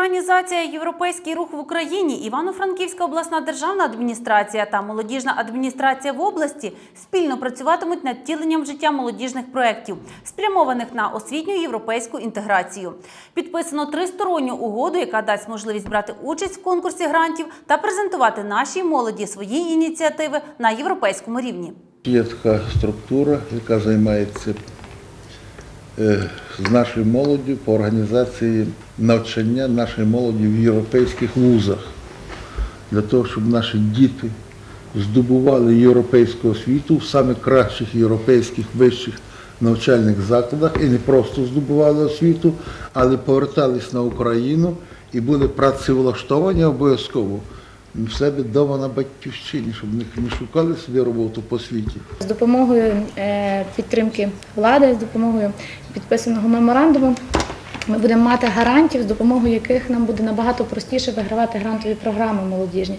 організація Європейський рух в Україні, Івано-Франківська обласна державна адміністрація та молодіжна адміністрація в області спільно працюватимуть над втіленням в життя молодіжних проєктів, спрямованих на освітню європейську інтеграцію. Підписано тристоронню угоду, яка дасть можливість брати участь в конкурсі грантів та презентувати нашій молоді свої ініціативи на європейському рівні. Є така структура, яка займається е, з нашою молоддю по організації навчання нашої молоді в європейських вузах, для того, щоб наші діти здобували європейську освіту в саме кращих європейських вищих навчальних закладах. І не просто здобували освіту, але повертались на Україну і були працевлаштовані обов'язково в себе вдома на батьківщині, щоб не шукали собі роботу по світі. З допомогою е, підтримки влади, з допомогою підписаного меморандуму, ми будемо мати гарантів, з допомогою яких нам буде набагато простіше вигравати грантові програми молодіжні.